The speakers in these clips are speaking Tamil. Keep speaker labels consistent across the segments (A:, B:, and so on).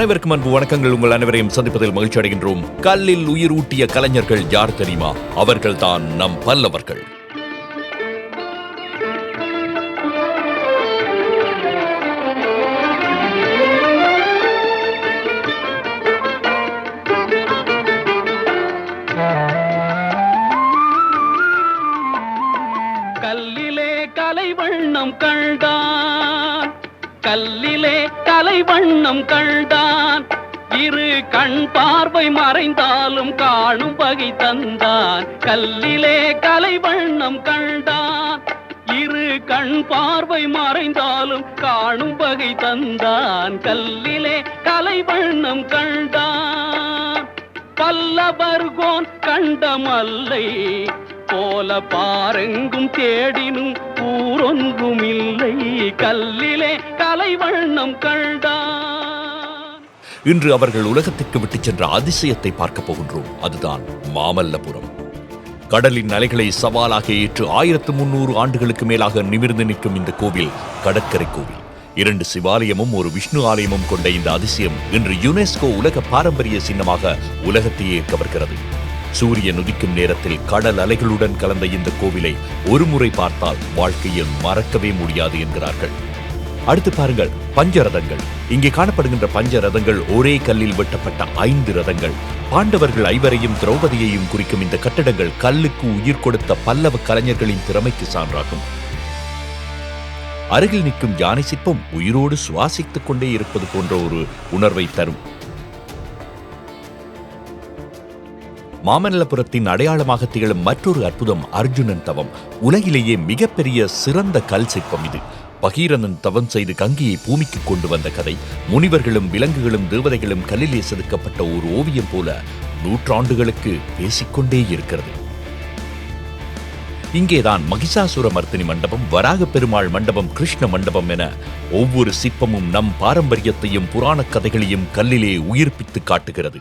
A: அனைவருக்கும் அன்பு வணக்கங்கள். உங்கள் அனைவரையும் சந்திப்பதில் மகிழ்ச்சி அடைகின்றோம். கல்லில் உயிர் ஊட்டிய கலைஞர்கள் யார் தெரியுமா? அவர்கள்தான் நம் பல்லவர்கள்.
B: கல்லிலே கலைவண்ணம் கண்டான் கல்லிலே கலைவண்ணம் கண்டான். இரு கண் பார்வை மறைந்தாலும் காணும் வகை தந்தான். கல்லிலே கலைவண்ணம் கண்டான். இரு கண் பார்வை மறைந்தாலும் காணும் வகை தந்தான். கல்லிலே கலைவண்ணம் கண்டான். பல்லவர்கோன் கண்ட மல்லை போல பாருங்கும் தேடினும் ஊரொன்றும் இல்லை கல்லிலே கலைவண்ணம் கண்டான்.
A: இன்று அவர்கள் உலகத்திற்கு விட்டுச் சென்ற அதிசயத்தை பார்க்கப் போகின்றோம். அதுதான் மாமல்லபுரம். கடலின் அலைகளை சவாலாக ஏற்று ஆயிரத்து முன்னூறு ஆண்டுகளுக்கு மேலாக நிமிர்ந்து நிற்கும் இந்த கோவில் கடற்கரை கோவில். இரண்டு சிவாலயமும் ஒரு விஷ்ணு ஆலயமும் கொண்ட இந்த அதிசயம் இன்று யுனெஸ்கோ உலக பாரம்பரிய சின்னமாக உலகத்தையே கவர்கிறது. சூரியன் உதிக்கும் நேரத்தில் கடல் அலைகளுடன் கலந்த இந்த கோவிலை ஒருமுறை பார்த்தால் வாழ்க்கையில் மறக்கவே முடியாது என்கிறார்கள். அடுத்து பாருங்கள் பஞ்சரதங்கள். இங்கே காணப்படுகின்ற பஞ்ச ரதங்கள் ஒரே கல்லில் வெட்டப்பட்ட ஐந்து ரதங்கள். பாண்டவர்கள் ஐவரையும் திரௌபதியையும் குறிக்கும் இந்த கட்டடங்கள் கல்லுக்கு உயிர் கொடுத்த பல்லவ கலைஞர்களின் திறமைக்கு சான்றாகும். அருகில் நிற்கும் யானை சிற்பம் உயிரோடு சுவாசித்துக் கொண்டே இருப்பது போன்ற ஒரு உணர்வை தரும். மாமல்லபுரத்தின் அடையாளமாக திகழும் மற்றொரு அற்புதம் அர்ஜுனன் தவம். உலகிலேயே மிகப்பெரிய சிறந்த கல் சிற்பம் இது. பகீரனன் தவம் செய்து கங்கியை பூமிக்கு கொண்டு வந்த கதை. முனிவர்களும் விலங்குகளும் தேவதைகளும் கல்லிலே செதுக்கப்பட்ட ஒரு ஓவியம் போல நூற்றாண்டுகளுக்கு பேசிக்கொண்டே இருக்கிறது. இங்கேதான் மகிஷாசுர மர்த்தினி மண்டபம் வராக பெருமாள் மண்டபம் கிருஷ்ண மண்டபம் என ஒவ்வொரு சிற்பமும் நம் பாரம்பரியத்தையும் புராணக் கதைகளையும் கல்லிலே உயிர்ப்பித்து காட்டுகிறது.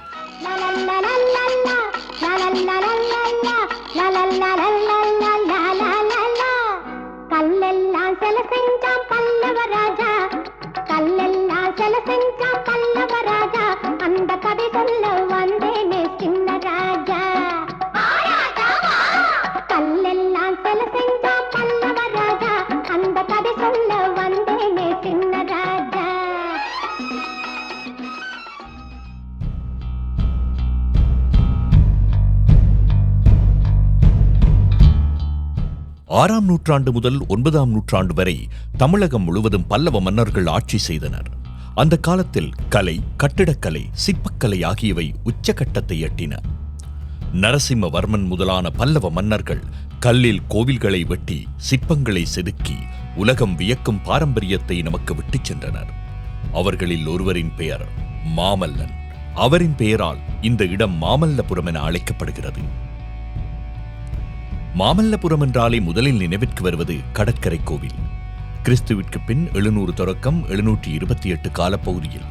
A: ஆறாம் நூற்றாண்டு முதல் ஒன்பதாம் நூற்றாண்டு வரை தமிழகம் முழுவதும் பல்லவ மன்னர்கள் ஆட்சி செய்தனர். அந்த காலத்தில் கலை கட்டிடக்கலை சிற்பக்கலை ஆகியவை உச்சகட்டத்தை எட்டின. நரசிம்மவர்மன் முதலான பல்லவ மன்னர்கள் கல்லில் கோவில்களை வெட்டி சிற்பங்களை செதுக்கி உலகம் வியக்கும் பாரம்பரியத்தை நமக்கு விட்டுச் சென்றனர். அவர்களில் ஒருவரின் பெயர் மாமல்லன். அவரின் பெயரால் இந்த இடம் மாமல்லபுரம் என அழைக்கப்படுகிறது. மாமல்லபுரம் என்றாலே முதலில் நினைவிற்கு வருவது கடற்கரை கோவில். கிறிஸ்துவிற்கு பின் எழுநூறு தொடக்கம் எழுநூற்றி இருபத்தி எட்டு காலப்பகுதியில்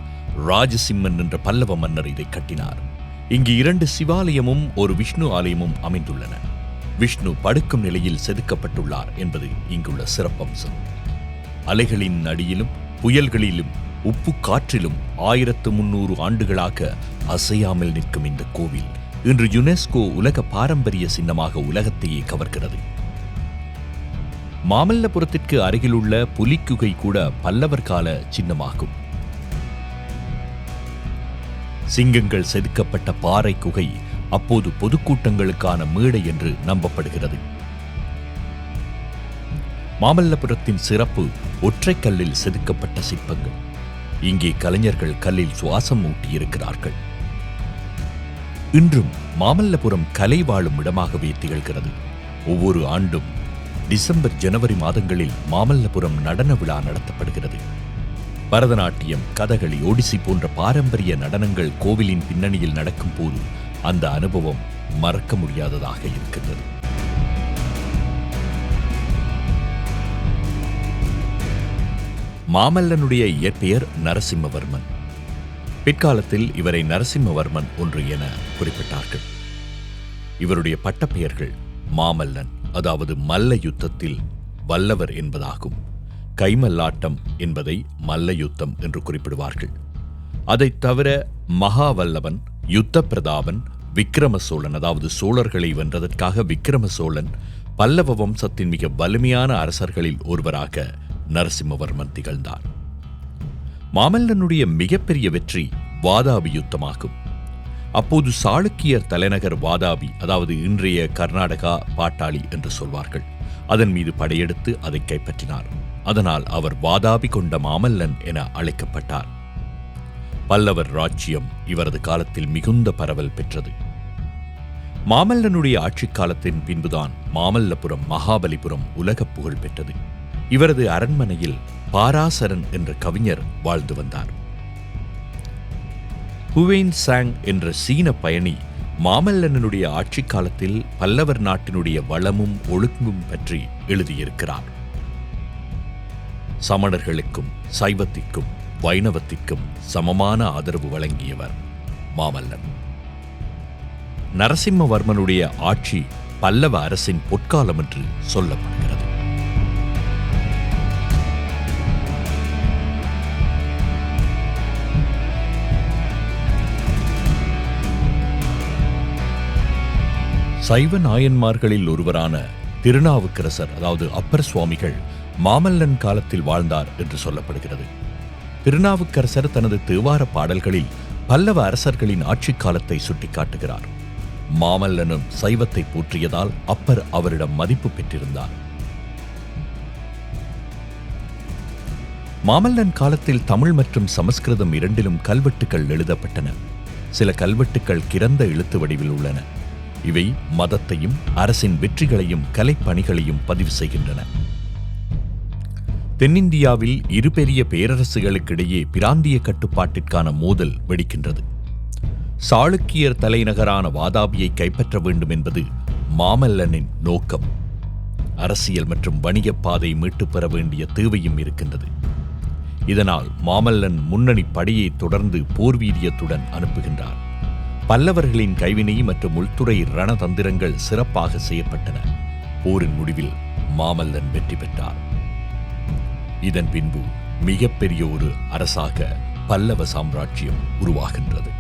A: ராஜசிம்மன் என்ற பல்லவ மன்னர் இதை கட்டினார். இங்கு இரண்டு சிவாலயமும் ஒரு விஷ்ணு ஆலயமும் அமைந்துள்ளன. விஷ்ணு படுக்கும் நிலையில் செதுக்கப்பட்டுள்ளார் என்பது இங்குள்ள சிறப்பம்சம். அலைகளின் அடியிலும் புயல்களிலும் உப்பு காற்றிலும் ஆயிரத்து முன்னூறு ஆண்டுகளாக அசையாமல் நிற்கும் இந்த கோவில் இன்று யுனெஸ்கோ உலக பாரம்பரிய சின்னமாக உலகத்தையே கவர்கிறது. மாமல்லபுரத்திற்கு அருகிலுள்ள புலிக்குகை கூட பல்லவர் கால சின்னமாகும். சிங்கங்கள் செதுக்கப்பட்ட பாறை குகை அப்போது பொதுக்கூட்டங்களுக்கான மேடை என்று நம்பப்படுகிறது. மாமல்லபுரத்தின் சிறப்பு ஒற்றைக்கல்லில் செதுக்கப்பட்ட சிற்பங்கள். இங்கே கலைஞர்கள் கல்லில் சுவாசம் ஊட்டியிருக்கிறார்கள். இன்றும் மாமல்லபுரம் கலை வாழும் இடமாகவே திகழ்கிறது. ஒவ்வொரு ஆண்டும் டிசம்பர் ஜனவரி மாதங்களில் மாமல்லபுரம் நடன விழா நடத்தப்படுகிறது. பரதநாட்டியம் கதகளி ஒடிசி போன்ற பாரம்பரிய நடனங்கள் கோவிலின் பின்னணியில் நடக்கும் போது அந்த அனுபவம் மறக்க முடியாததாக இருக்கின்றது. மாமல்லனுடைய இயற்பெயர் நரசிம்மவர்மன். பிற்காலத்தில் இவரை நரசிம்மவர்மன் ஒன்று என குறிப்பிட்டார்கள். இவருடைய பட்டப்பெயர்கள் மாமல்லன் அதாவது மல்ல யுத்தத்தில் வல்லவர் என்பதாகும். கைமல்லாட்டம் என்பதை மல்ல யுத்தம் என்று குறிப்பிடுவார்கள். அதைத் தவிர மகாவல்லவன் யுத்த பிரதாபன் விக்கிரம சோழன் அதாவது சோழர்களை வென்றதற்காக விக்கிரம சோழன் பல்லவ வம்சத்தின் மிக வலிமையான அரசர்களில் ஒருவராக நரசிம்மவர்மன் திகழ்ந்தார். மாமல்லனுடைய மிகப்பெரிய வெற்றி வாதாபி யுத்தமாகும் அப்போது சாளுக்கியர் தலைநகர் வாதாபி அதாவது இன்றைய கர்நாடகா பாட்டாளி என்று சொல்வார்கள் அதன் மீது படையெடுத்து அதை கைப்பற்றினார். அதனால் அவர் வாதாபி கொண்ட மாமல்லன் என அழைக்கப்பட்டார். பல்லவர் ராஜ்யம் இவரது காலத்தில் மிகுந்த பரவல் பெற்றது. மாமல்லனுடைய ஆட்சிக் காலத்தின் பின்புதான் மாமல்லபுரம் மகாபலிபுரம் உலகப் புகழ் பெற்றது. இவரது அரண்மனையில் பாராசரன் என்ற கவிஞர் வாழ்ந்து வந்தார். ஹுவேன் சாங் என்ற சீன பயணி மாமல்லனுடைய ஆட்சிக் காலத்தில் பல்லவர் நாட்டினுடைய வளமும் ஒழுங்கும் பற்றி எழுதியிருக்கிறார். சமணர்களுக்கும் சைவத்திற்கும் வைணவத்திற்கும் சமமான ஆதரவு வழங்கியவர் மாமல்லன். நரசிம்மவர்மனுடைய ஆட்சி பல்லவ அரசின் பொற்காலம் என்று சொல்லப்படுகிறது. சைவ நாயன்மார்களில் ஒருவரான திருநாவுக்கரசர் அதாவது அப்பர் சுவாமிகள் மாமல்லன் காலத்தில் வாழ்ந்தார் என்று சொல்லப்படுகிறது. திருநாவுக்கரசர் தனது தேவார பாடல்களில் பல்லவ அரசர்களின் ஆட்சிக் காலத்தை சுட்டிக்காட்டுகிறார். மாமல்லனும் சைவத்தை போற்றியதால் அப்பர் அவரிடம் மதிப்பு பெற்றிருந்தார். மாமல்லன் காலத்தில் தமிழ் மற்றும் சமஸ்கிருதம் இரண்டிலும் கல்வெட்டுக்கள் எழுதப்பட்டன. சில கல்வெட்டுக்கள் கிறந்த எழுத்து வடிவில் உள்ளன. இவை மதத்தையும் அரசின் வெற்றிகளையும் கலைப்பணிகளையும் பதிவு செய்கின்றன. தென்னிந்தியாவில் இரு பெரிய பேரரசுகளுக்கிடையே பிராந்திய கட்டுப்பாட்டிற்கான மோதல் வெடிக்கின்றது. சாளுக்கியர் தலைநகரான வாதாபியை கைப்பற்ற வேண்டும் என்பது மாமல்லனின் நோக்கம். அரசியல் மற்றும் வணிகப் பாதை மீட்டுப்பெற வேண்டிய தேவையும் இருக்கின்றது. இதனால் மாமல்லன் முன்னணி படையை தொடர்ந்து போர் வீரியத்துடன் அனுப்புகின்றார். பல்லவர்களின் கைவினை மற்றும் உள்துறை ரணதந்திரங்கள் சிறப்பாக செய்யப்பட்டன. போரின் முடிவில் மாமல்லன் வெற்றி பெற்றார். இதன் பின்பு மிகப்பெரிய ஒரு அரசாக பல்லவ சாம்ராஜ்யம் உருவாகின்றது.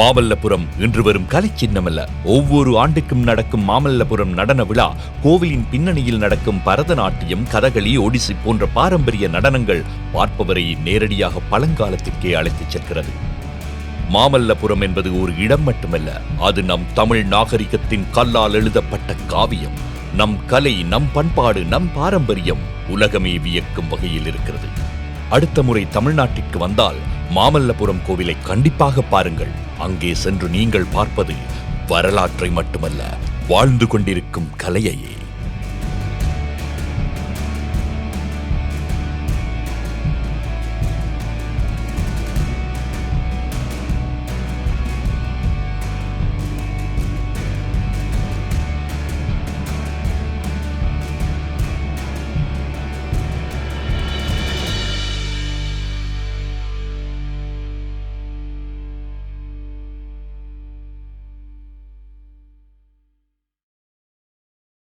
A: மாமல்லபுரம் இன்று வரும் கலை சின்னமல்ல ஒவ்வொரு ஆண்டுக்கும் நடக்கும் மாமல்லபுரம் நடன விழா கோவிலின் பின்னணியில் நடக்கும் பரதநாட்டியம் கதகளி ஒடிசி போன்ற பாரம்பரிய நடனங்கள் பார்ப்பவரை நேரடியாக பழங்காலத்திற்கே அழைத்துச் செல்கிறது. மாமல்லபுரம் என்பது ஒரு இடம் மட்டுமல்ல அது நம் தமிழ் நாகரிகத்தின் கல்லால் எழுதப்பட்ட காவியம். நம் கலை நம் பண்பாடு நம் பாரம்பரியம் உலகமே வியக்கும் வகையில் இருக்கிறது. அடுத்த முறை தமிழ்நாட்டிற்கு வந்தால் மாமல்லபுரம் கோவிலை கண்டிப்பாக பாருங்கள். அங்கே சென்று நீங்கள் பார்ப்பது வரலாற்றை மட்டுமல்ல வாழ்ந்து கொண்டிருக்கும் கலையையே.